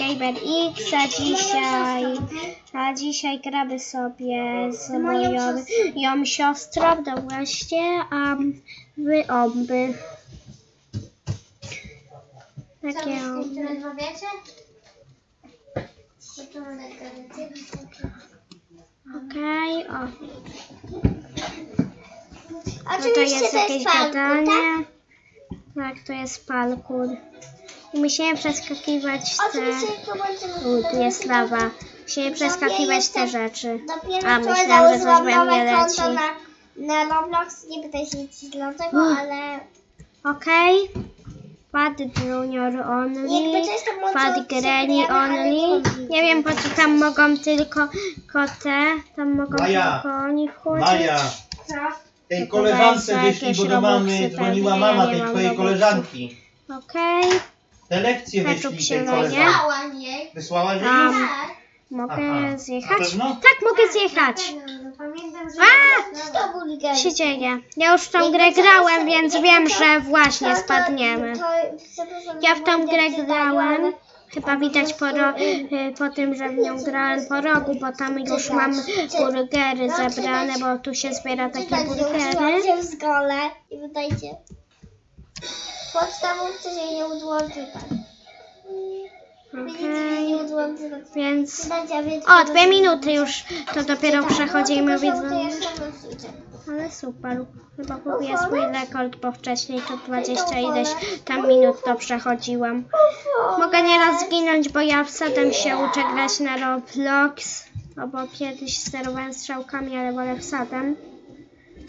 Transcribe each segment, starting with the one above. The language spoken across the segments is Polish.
Gamer X, a dzisiaj, a dzisiaj gramy sobie z moją, ją siostrą, no właśnie, a wy oby. Takie oby. Okej, o. Tutaj Oczywiście jest to jakieś jest parkour, gadanie. tak? Tak, to jest parkour. I musimy przeskakiwać te... Tu jest lawa. Musimy przeskakiwać te rzeczy. Dopiero A, myślałam, że coś we mnie leci. na, na Roblox, nie pytaj się nic dlaczego, Mm. ale... Okej. Fat Junior only. Fat Granny only. Nie wiem po co tam mogą tylko kote. Tam mogą Maja. tylko oni wchodzić. Maja, tej koleżance wyszli, bo do mamy dzwoniła mama tej twojej koleżanki. Okej. Te lekcje Ketchup wyszli się tej leje. Dałam jej. Wysłałaś jej? Am. Tak. Mogę Aha. zjechać? Pewno? Tak, mogę zjechać. No, pamiętam, że... A! To się dzieje? Ja już w tą grę grałem, więc wiem, że właśnie spadniemy. Ja w tą grę grałem. Chyba widać po, ro, y, po tym, że w nią grałem po rogu, bo tam już mam burgery zebrane, bo tu się zbiera takie burgery. się w szkole i wydajcie. Podstawówce się nie udłączy tak. Okej, Nie udłączy tak. więc... Więc... O, dwie minuty już, to dopiero przechodzimy, No, jeszcze nosicie. Ale super. Chyba swój rekord, bo wcześniej to 20 ileś tam minut to przechodziłam. Mogę nieraz zginąć, bo ja wsadem się uczę grać na Roblox. No bo kiedyś sterowałem strzałkami, ale wolę wsadem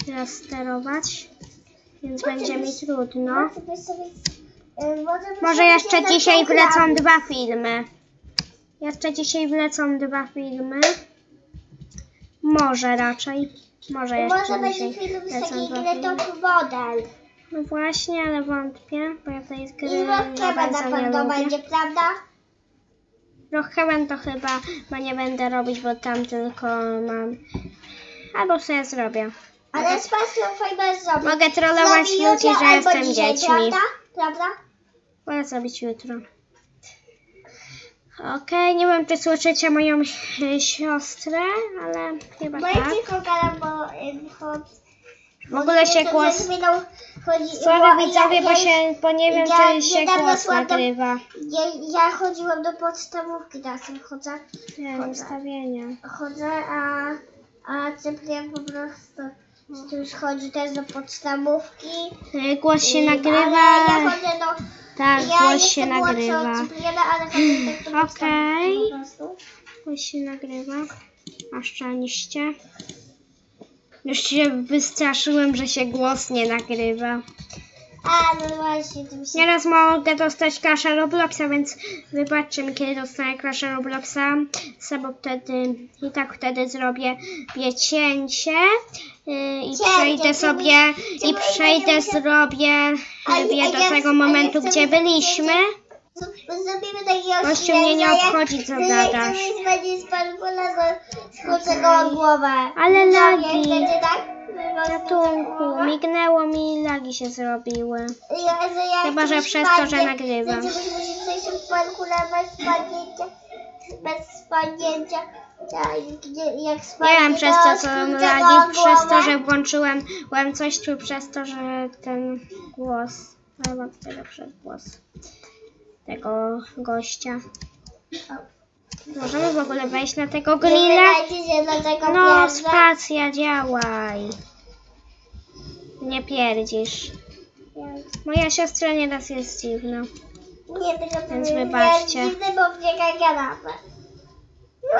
teraz sterować. Więc będzie mi trudno. Y, może Może jeszcze dzisiaj wlecą dwa filmy. Jeszcze dzisiaj wlecą dwa filmy. Może raczej. Może Może jeszcze będzie dzisiaj film z wlecą takiej dwa gry filmy. Top Model. No właśnie, ale wątpię, bo ja tej gry I za Rockeba na bardzo nie pewno lubię. będzie, prawda? Rockhaven to chyba, bo nie będę robić, bo tam tylko mam... Albo sobie zrobię. Ale z pasją fajne zrobić. Mogę trollować Zrobi ludzi, jutro że albo jestem dzisiaj, dziećmi. Prawda? Prawda? Wolę zrobić jutro. Okej, nie wiem czy słyszycie moją e, siostrę, ale chyba Bo ja tak. tylko gadam, bo y. W ogóle się głos... Chodzi, Sorry widzowie, bo, się, bo nie wiem ja czy się niedawno głos szłam do- nagrywa. Ja, ja chodziłam do podstawówki, teraz chodzę. Nie, ustawienia. Chodzę, a, a Cyprian po prostu już chodzi też do podstawówki. E, Głos się I- nagrywa. Ale ja chodzę do... Tak, ja głos się nagrywa. ale chodzę tak do Okej. podstawówki po prostu. Głos się nagrywa. A szczęście. Już się wystraszyłem, że się głos nie nagrywa. A, no właśnie, tym się... Nieraz mogę dostać Crasha Robloxa, więc wybaczcie mi, kiedy dostanę Crasha Robloxa, se, bo wtedy i tak wtedy zrobię cięcie yy, i Cięcie, przejdę sobie i przejdę zrobię a do tego momentu, gdzie byliśmy. Zrobimy takiego Gościu mnie nie obchodzi, co gadasz. z go głowę. Ale lagi. tak? Ratunku, mignęło mi i lagi się zrobiły. Chyba, że przez to, że nagrywam. bez spadnięcia. Bez spadnięcia. Ja, jak, jak Nie wiem przez to, co skrócę go lagi, o przez to, że włączyłem byłem coś, czy przez to, że ten głos, ale mam tego przez głos tego gościa. Możemy w ogóle wejść na tego Nie grilla? No, spacja, działaj. Nie pierdzisz. Moja siostra nieraz jest dziwna. Nie, tylko to Więc nie wybaczcie. dziwne, bo wbiega kanapę. To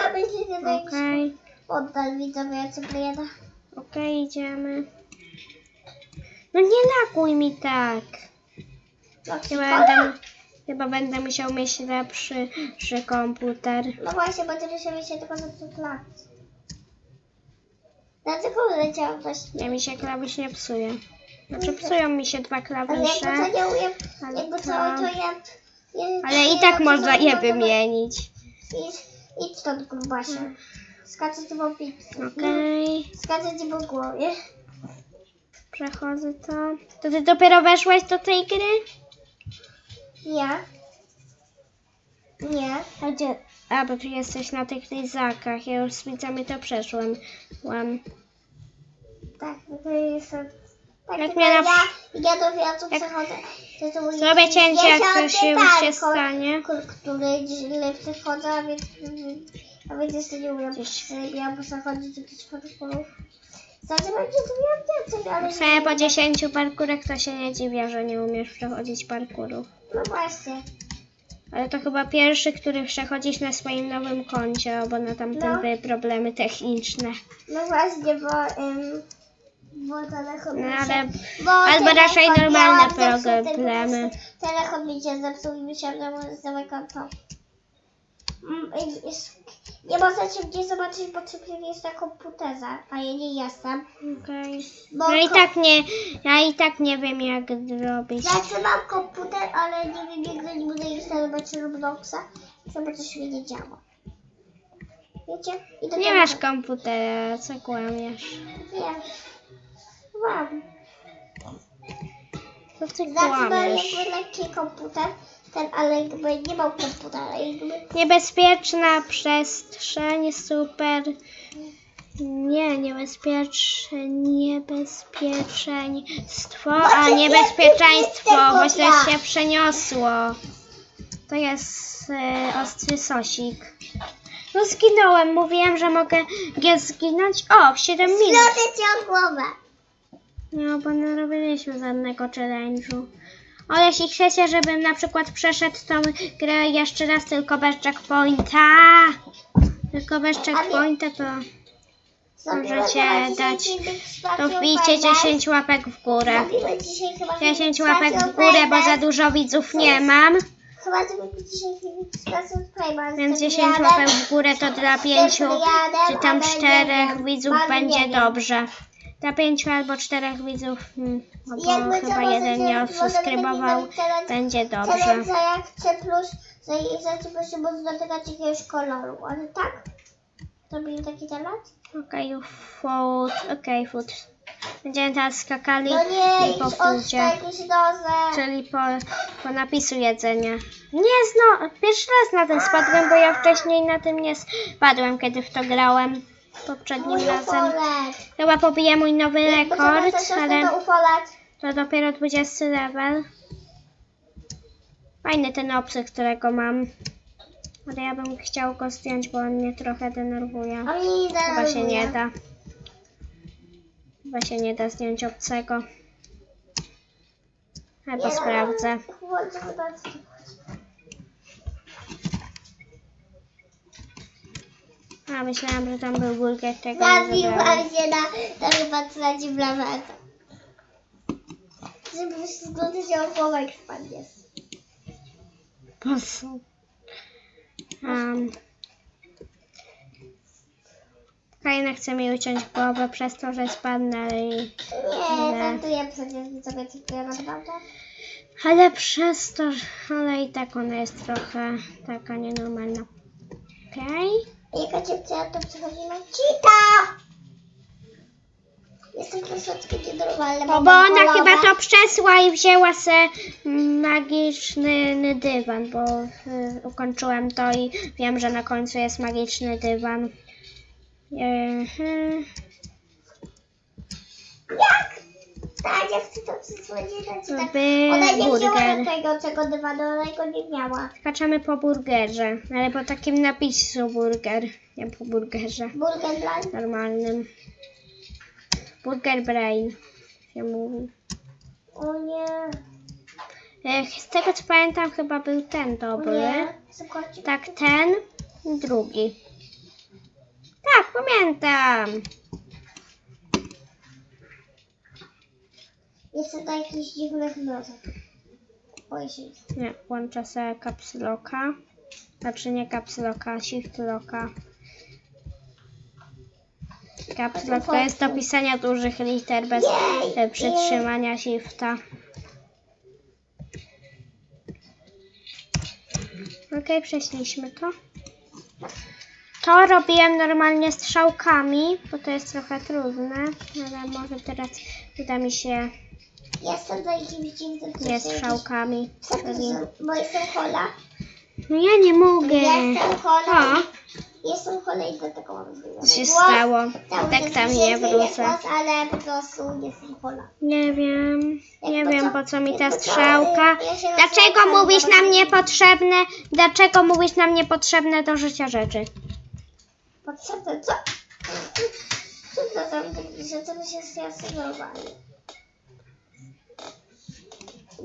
Okej, oddal widzowie Cypriana. okej, idziemy. No nie lakuj mi tak. Chyba będę, chyba będę musiał mieć lepszy komputer. No właśnie, bo tyle się się tylko zepsuł klawisz. Dlaczego leciałam coś? Nie, mi się klawisz nie psuje. Znaczy psują mi się dwa Ale klawisze, co nie umiem, ale jakby to... co, to ja... ja Ale i ja tak to można je wymienić. Idź stąd, grubasie. Skaczę ci po pizzę. Okej, Skaczę ci po głowie. przechodzę to. To ty dopiero weszłaś do tej gry? Ja? Nie. A gdzie? A, bo ty jesteś na tych lizakach. Ja już z widzami to przeszłem. Łam. Tak, to. Tak, Jak mnie na- ja, do wiatru Jak- przechodzę. To, to Zrobię cięcie, jak coś się już parkour, stanie. który źle przechodzę, a więc, a więc jeszcze nie umiem. Gdzieś. Ja muszę chodzić do jakichś parkourów. Znaczy będzie to miał więcej, ale W sumie po 10 parkurach to się nie dziwię, że nie umiesz przechodzić parkurów. No właśnie. Ale to chyba pierwszy, który przechodzisz na swoim nowym koncie, albo na tamtym No. były problemy techniczne. No właśnie, bo... Um, bo telefon No ale bo albo raczej normalne problemy. Telefon mi się zepsuł i może z nowe konto. Mm, Nie możecie gdzieś zobaczyć, bo trzeba jest na komputerze, a ja nie jestem. Bo No i tak nie, ja i tak nie wiem jak zrobić. Znaczy mam komputer, ale nie wiem jak do niego zainstalować Robloxa, żeby coś mi nie działo. Wiecie? Nie masz komputera, co kłamiesz? Nie. Mam. Co ty Znaczy kłamiesz? jakby lekki komputer, ten, ale jakby nie mam komputera. Jakby... Niebezpieczna przestrzeń, super. Nie, niebezpieczne, niebezpieczeństwo, a niebezpieczeństwo, bo źle się przeniosło. To jest e, ostry sosik. No zginąłem, mówiłem, że mogę nie zginąć. O, w 7 minut. Zloty cię o głowę. No, bo nie robiliśmy żadnego challenge'u. Ale jeśli chcecie, żebym na przykład przeszedł tą grę jeszcze raz tylko bez checkpointa, tylko bez checkpointa, to, Możecie dać- to wbijcie Fajna. 10 łapek w górę. Zrobimy dzisiaj chyba 10 filmik z łapek w górę, bo za dużo widzów nie mam, Chyba zrobimy dzisiaj filmik z Fajna. więc Z tym 10 Jadem. łapek w górę to dla 5 czy tam ale nie 4 wiem. widzów będzie dobrze. Dla 5 albo 4 widzów, hmm, bo Jakby chyba jeden nie odsubskrybował, będzie dobrze. Jak C plus, za za C plus się może dotykać jakiegoś koloru, ale tak? Robimy taki temat? Okej, food, okej, food. Będziemy teraz skakali No nie, i po foodzie, czyli po, po napisu jedzenia. Nie, no, pierwszy raz na tym spadłem, bo ja wcześniej na tym nie spadłem, kiedy w to grałem poprzednim Mój razem. ufolet. Chyba pobiję mój nowy rekord, to ale to dopiero 20 level. Fajny ten obcy, którego mam. Ale ja bym chciał go zdjąć, bo on mnie trochę denerwuje. Chyba się nie da. Chyba się nie da zdjąć obcego. Nie, no, sprawdzę. A myślałam, że tam był burger tego nie Zabił zabrałam. się na, na chyba straci blawetę. Żeby się zgodzić się o głowę jak spadnie. Po co? Um, chce mi uciąć głowę przez to, że spadnę, ale, i- Nie, żartuję przecież sobie tylko naprawdę. ale przez to, ale i tak ona jest trochę taka nienormalna. Okej? Jaka dziewczyna to przechodzimy? Cita! Jestem troszeczkę nienormalna. No mam bo ona chyba to przesła i wzięła se magiczny dywan, bo y, ukończyłem to i wiem, że na końcu jest magiczny dywan. Jak? Tak, ja chcę to przysłodzić na cita. By Ona nie burger. do tego, tego dywanu, ona go nie miała. Skaczemy po burgerze, ale po takim napisu burger, nie po burgerze Burger blind. normalnym. Burger brain się mówi. O nie. E, Z tego co pamiętam chyba był ten O dobry. nie. Tak, ten i drugi. Tak, pamiętam. Jestem to jakiś dziwny wniosek. Boję się. Nie, włączę sobie caps locka. Znaczy nie caps locka, shift locka. Caps lock to jest do pisania dużych liter bez Jej, e, przytrzymania shifta. Okej, przeszliśmy to. To robiłem normalnie strzałkami, bo to jest trochę trudne, ale może teraz uda mi się Jestem za jakimś dziwnym nie strzałkami. Czyli... Bo jestem chola. No ja nie mogę. Jestem chola. O, Jestem chola i dlatego mam zmieniony co się głos. stało? Cały Tak tam nie zmienia wrócę. Głos, ale po prostu jestem chola. Nie wiem. Nie to wiem co? po co mi ta Jak to co? strzałka. Ja się Dlaczego mówisz nam niepotrzebne? Dlaczego mówisz nam niepotrzebne do życia rzeczy? Potrzebne co? Co to tam że to się stresowali?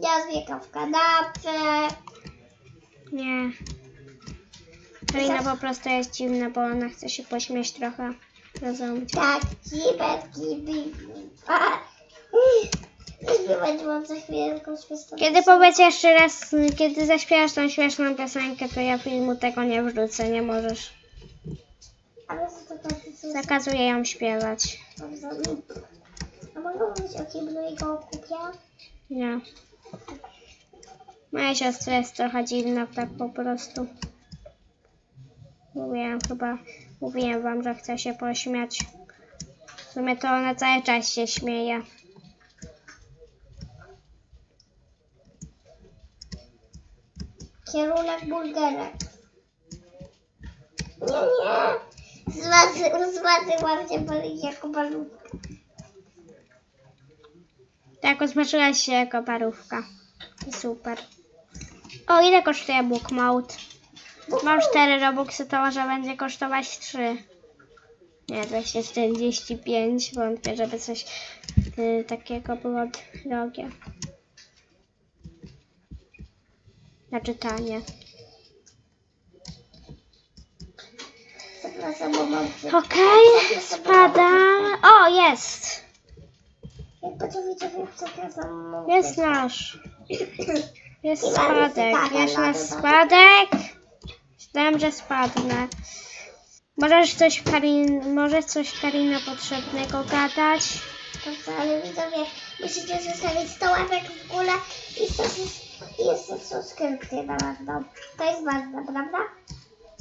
Ja zbiegam w kanapę. Nie. Karina po prostu jest dziwna, bo ona chce się pośmiać trochę. Rozumieć. Tak, kibetki, bibi. Śpiewać za chwilę. Kiedy powiedz jeszcze raz, kiedy zaśpiewasz tą śmieszną piosenkę, to ja filmu tego nie wrzucę, nie możesz. Ale co to tak? Zakazuję ją śpiewać. Dobrze. A mogę mówić o kiblu i go kupię? Nie. Moja siostra jest trochę dziwna, tak po prostu. Mówiłem chyba, mówiłem wam, że chce się pośmiać. W sumie to ona cały czas się śmieje. Kierunek bulgerek. Nie, nie. Zmazy, zmazywałam się jako balówka. Tak, oznaczyłaś się jako parówka. Super. O, ile kosztuje Book Mode? Mam 4 Robuxy, to może będzie kosztować 3. Nie, 245. Wątpię, żeby coś y, takiego było drogie. Tanie. Zapraszam, bo mam Okej, spada. O, jest! Jest nasz. Jest spadek. mamy nasz spadek. Myślałem, że spadnę. Możesz coś Karin, możesz coś Karina potrzebnego gadać? Dobrze, ale widzowie, musicie zostawić 100 łapek w górę i 100 i jeszcze subskrypcję na pewno. To jest ważne, prawda?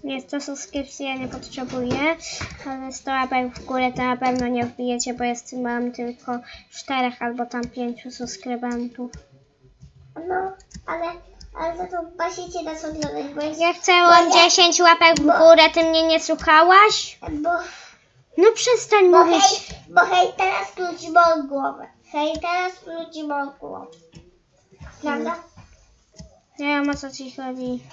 Jest to subskrypcji, ja nie potrzebuję, ale 100 łapek w górę to na pewno nie wbijecie, bo jest, mam tylko 4 albo tam 5 subskrybentów. No, ale, ale za to basicie nas oglądać, bo jest, Ja chcę mam 10 łapek w górę, ty mnie nie słuchałaś? bo, No przestań bo, mówić. hej, bo hej, teraz króci moją głowę. Hej, teraz króci moją głowę. Prawda? Nie wiem o co ci chodzi.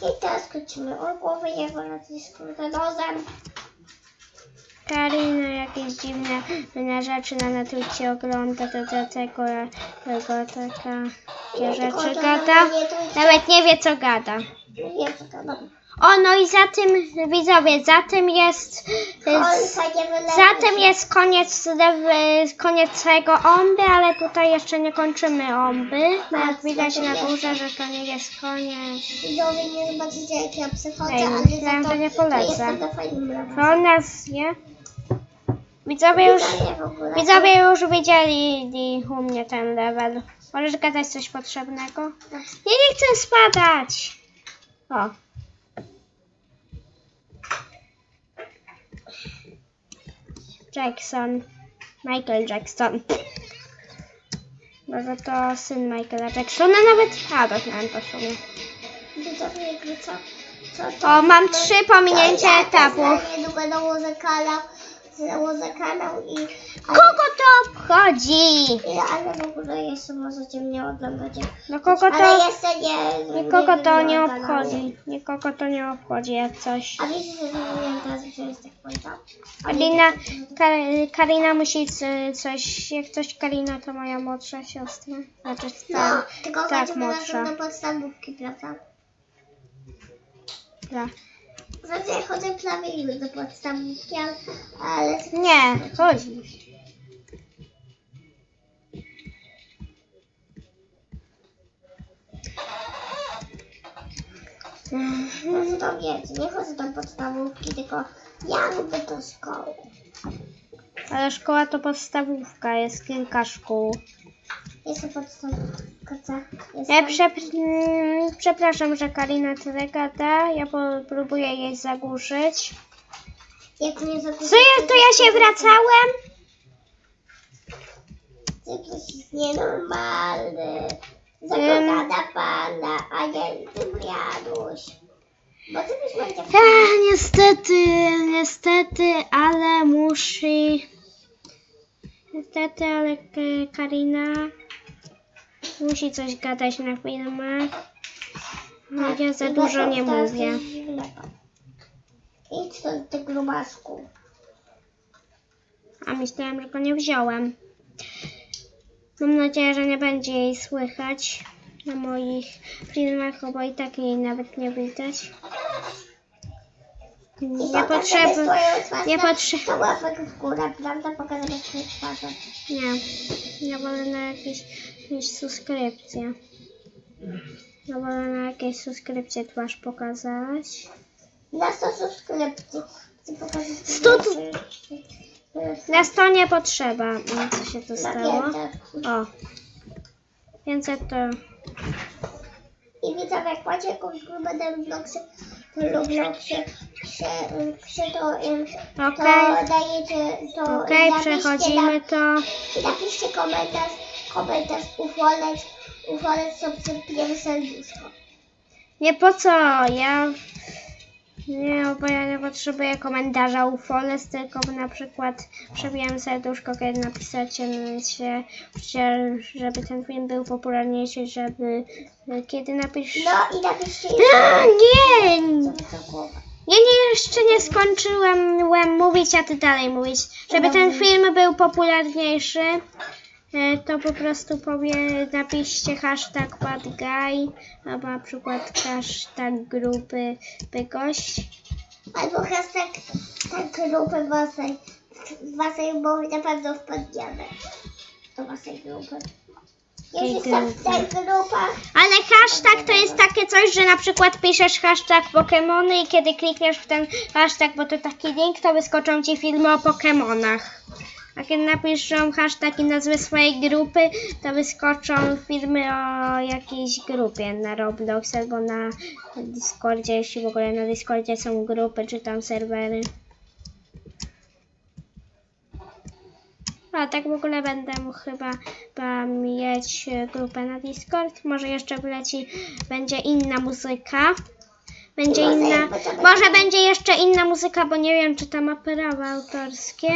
Hej, teraz krócimy moją głowę, ja wolę coś skrótę nosem. Karina jakieś dziwne inne rzeczy na Netflixie ogląda, to do tego, tego taka rzeczy gada. Nawet nie wie co gada. Nie, co to no. O, no i za tym, widzowie, za tym jest, za tym jest koniec, koniec całego omby, ale tutaj jeszcze nie kończymy omby, bo jak widać na górze, że to nie jest koniec. Widzowie nie zobaczycie jak ja przechodzę, Ej, ale za to, nie polecę. To nas je. Widzowie już, Widzowie już widzieli u mnie ten level. Możesz gadać coś potrzebnego? Ja nie chcę spadać. O. Jackson. Michael Jackson. Może to syn Michaela Jacksona nawet? A, doznałem w sumie. Widzowie jakby co? co to O, mam trzy pominięcia etapu. niedługo założę kanał, założę kanał i... Ale, Kogo to obchodzi? i- ale w ogóle jeszcze możecie mnie oglądać. No kogo Ale to... jeszcze nie... Nikogo to nie zrobiłam kanału. obchodzi. Nikogo to nie obchodzi jak coś. A wiecie, że zrobiłem teraz wziąć tak? Karina, Kar- Karina musi coś, jak coś Karina to moja młodsza siostra. Znaczy No, tak, tylko tak chodzimy na młodsza. do podstawówki, prawda? Tak. Znaczy ja chodzę prawie już do podstawówki, ale, ale Nie, chodzi. no to wiecie, nie chodzę do podstawówki, tylko ja lubię do szkoły. Ale szkoła to podstawówka, jest kilka szkół. Jestem podstawówka, Ja mm, przepraszam, że Karina tyle gada. Ja próbuję jej zagłuszyć. Jak mnie Co ja, to ja się wracałem? Ty nienormalny. Zakochana pana. nie tym Janusz. Bo ty byś będzie Ech, niestety, niestety, ale muszę. Niestety, ale K- Karina musi coś gadać na filmach. No, ja za dużo nie mówię. Idź stąd, ty grubasku. A myślałam, że go nie wziąłem. Mam nadzieję, że nie będzie jej słychać na moich filmach, bo i tak jej nawet nie widać. Nie potrzebuję. Nie potrze- To łapek w górę, prawda? Pokazać swoje twarze. Nie. Ja wolę na jakieś, jakieś subskrypcje. Ja wolę na jakieś subskrypcje twarz pokazać. Na 100 subskrypcji. Chcę pokazać. Sto tu- Na 100 nie potrzeba. Mm, Co się to stało? Na O. 500 to... I widzę, jak macie jakąś grubę na Robloxie, to Robloxie się, się to, em, to dajecie, to Okej, napiszcie przechodzimy to. Na, napiszcie komentarz, komentarz ufolec, ufolec subskrypcję serduszko. Nie po co? Ja... Nie, bo ja nie potrzebuję komentarza u Foles, tylko na przykład przebijam serduszko, kiedy napisacie się, że- żeby ten film był popularniejszy, żeby kiedy napisz... No i napiszcie A, nie! Ja nie, jeszcze nie skończyłem łem mówić, a ty dalej mówić. Żeby ten film był popularniejszy, to po prostu powie, napiszcie hashtag badguy, albo na przykład hashtag grupy bygość. Albo hashtag tak grupy waszej, waszej, bo na pewno wpadniemy do waszej grupy. Jeśli są w grupy? tych grupach, Ale hashtag to jest takie coś, że na przykład piszesz hashtag Pokemony i kiedy klikniesz w ten hashtag, bo to taki link, to wyskoczą ci filmy o Pokemonach. A kiedy napiszą hashtag i nazwę swojej grupy, to wyskoczą filmy o jakiejś grupie na Roblox albo na Discordzie, jeśli w ogóle na Discordzie są grupy czy tam serwery. A tak w ogóle będę chyba, chyba mieć grupę na Discord. Może jeszcze wleci, będzie inna muzyka. Będzie inna, może będzie jeszcze inna muzyka, bo nie wiem, czy to ma prawa autorskie.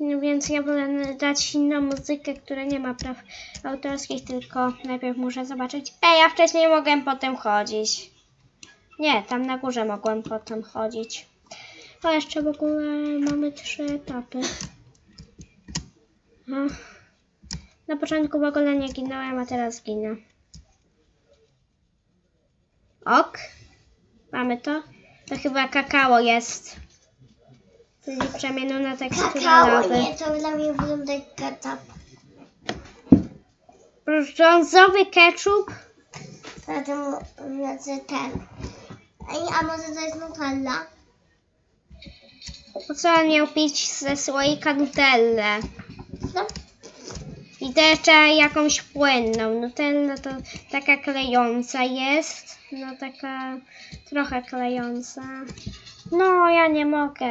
Więc ja wolę dać inną muzykę, która nie ma praw autorskich, tylko najpierw muszę zobaczyć. Ej, ja wcześniej mogłem potem chodzić. Nie, tam na górze mogłem potem chodzić. O, jeszcze w ogóle mamy trzy etapy. No. Na początku w ogóle nie ginąłem, a teraz ginę. Ok. Mamy to. To chyba kakao jest. Czyli przemieniona tekstura kakao lawy. nie, to dla mnie wygląda jak ketchup. Brązowy ketchup. Zatem znaczy ten. Ej, a może to jest Nutella? Po co on miał pić ze słoika Nutellę? No, I to jeszcze jakąś płynną. Nutella to taka klejąca jest. No taka trochę klejąca. No ja nie mogę.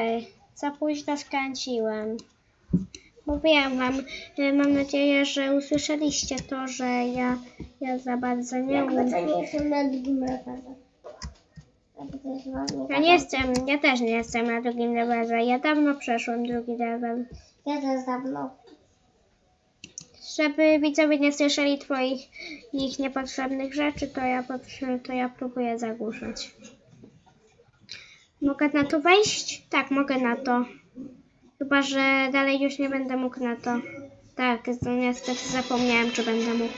Za późno skręciłem. Mówiłem wam, mam nadzieję, że usłyszeliście to, że ja, ja za bardzo nie umiem. to nie jestem na drugim Ja nie jestem, ja też nie jestem na drugim levelze. Ja dawno przeszłam drugi level. Ja też dawno. Żeby widzowie nie słyszeli twoich ich niepotrzebnych rzeczy, to ja, to ja próbuję zagłuszać. Mogę na to wejść? Tak, mogę na to. Chyba, że dalej już nie będę mógł na to. Tak, to niestety zapomniałem, czy będę mógł.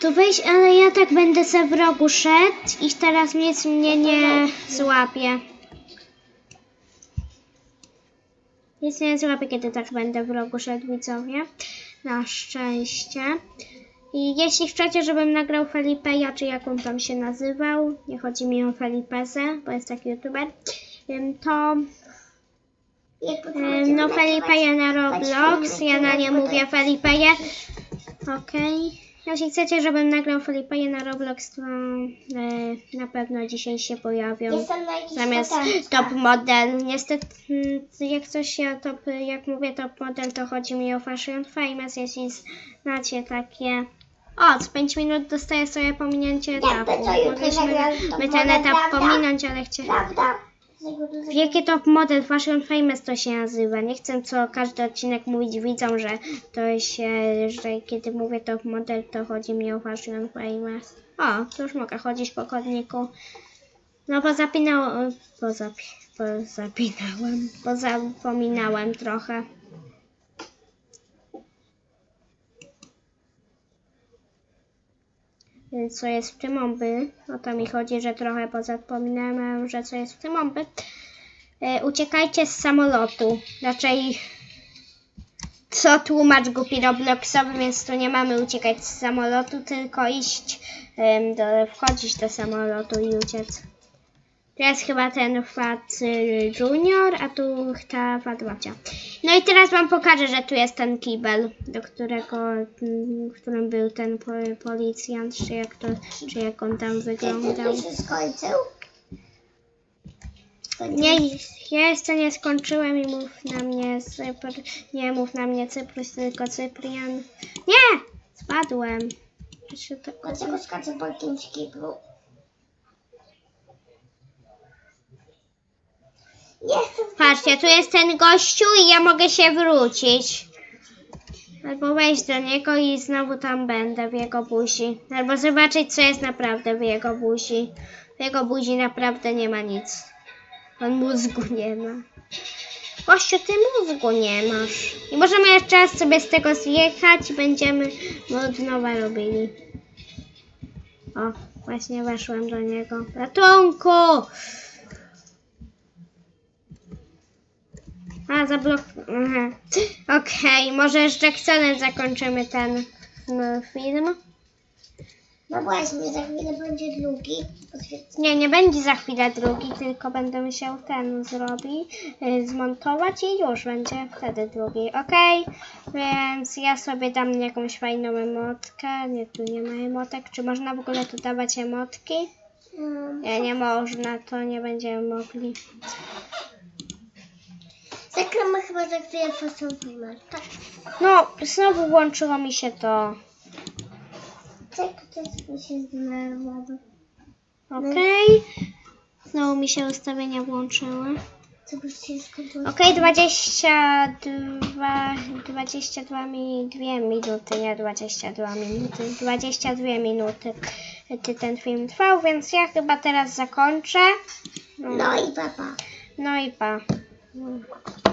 Tu wejść, ale ja tak będę se w rogu szedł i teraz nic mnie nie złapie. Nic nie złapie, kiedy tak będę w rogu szedł, widzowie. Na szczęście. I jeśli chcecie, żebym nagrał Felipeja, czy jak on tam się nazywał, nie chodzi mi o Felipezę, bo jest taki youtuber, to no Felipeja na Roblox, ja na nie mówię Felipeje. Okej. Jeśli chcecie, żebym nagrał Felipeje na Roblox, to y, na pewno dzisiaj się pojawią. Jestem na Zamiast top model. Niestety, mm, jak coś się top, jak mówię top model, to chodzi mi o Fashion Famous, jeśli znacie takie. O, z 5 minut dostaję sobie pominięcie etapu. co, jutro Mogliśmy to my ten etap prawda? pominąć, ale chciałem... Prawda? Wielkie top model Fashion Famous to się nazywa. Nie chcę co każdy odcinek mówić widzom, że to się, że kiedy mówię top model, to chodzi mi o Fashion Famous. O, to już mogę chodzić po chodniku. No pozapinał, pozapi, pozapinałem, pozapominałem trochę. Co jest w tym oby? O to mi chodzi, że trochę pozapominałem, że co jest w tym oby. E, uciekajcie z samolotu. Raczej co tłumacz głupi Robloxowy, więc tu nie mamy uciekać z samolotu, tylko iść, do, wchodzić do samolotu i uciec. To jest chyba ten Fat y, Junior, a tu ta Fat Babcia. No i teraz wam pokażę, że tu jest ten kibel, do którego, mm, w którym był ten po, policjant, czy jak, to, czy jak on tam wyglądał. już skończył? Skończył? Nie, ja jeszcze nie skończyłem i mów na mnie Cypr. Nie mów na mnie Cyprus, tylko Cyprian. Nie! Spadłem. Czy. Dlaczego skacze po jakimś kiblu? Patrzcie, tu jest ten gościu i ja mogę się wrócić. Albo wejść do niego i znowu tam będę w jego buzi. Albo zobaczyć, co jest naprawdę w jego buzi. W jego buzi naprawdę nie ma nic. On mózgu nie ma. Gościu, ty mózgu nie masz. I możemy jeszcze raz sobie z tego zjechać i będziemy od nowa robili. O, właśnie weszłem do niego. Ratunku! A, zablok... Aha. Okej, może jeszcze Jacksonem zakończymy ten mm, film. No właśnie, za chwilę będzie drugi. Nie, nie będzie za chwilę drugi, tylko będę musiał ten zrobić, y, zmontować i już będzie wtedy drugi, okej? Więc ja sobie dam jakąś fajną emotkę. Nie, tu nie ma emotek. Czy można w ogóle tu dawać emotki? Um, Nie, nie można, to nie będziemy mogli. Zagramy chyba za chwilę fosowimy. Tak. No, znowu włączyło mi się to. Tak, mi się zdenerwowało. Okej. Znowu mi się ustawienia włączyły. Co by się skończyło? Okej, 22, 22 mi, 2 minuty, nie 22 minuty, 22 minuty ty ten film trwał, więc ja chyba teraz zakończę. No i papa. No i pa. 嗯。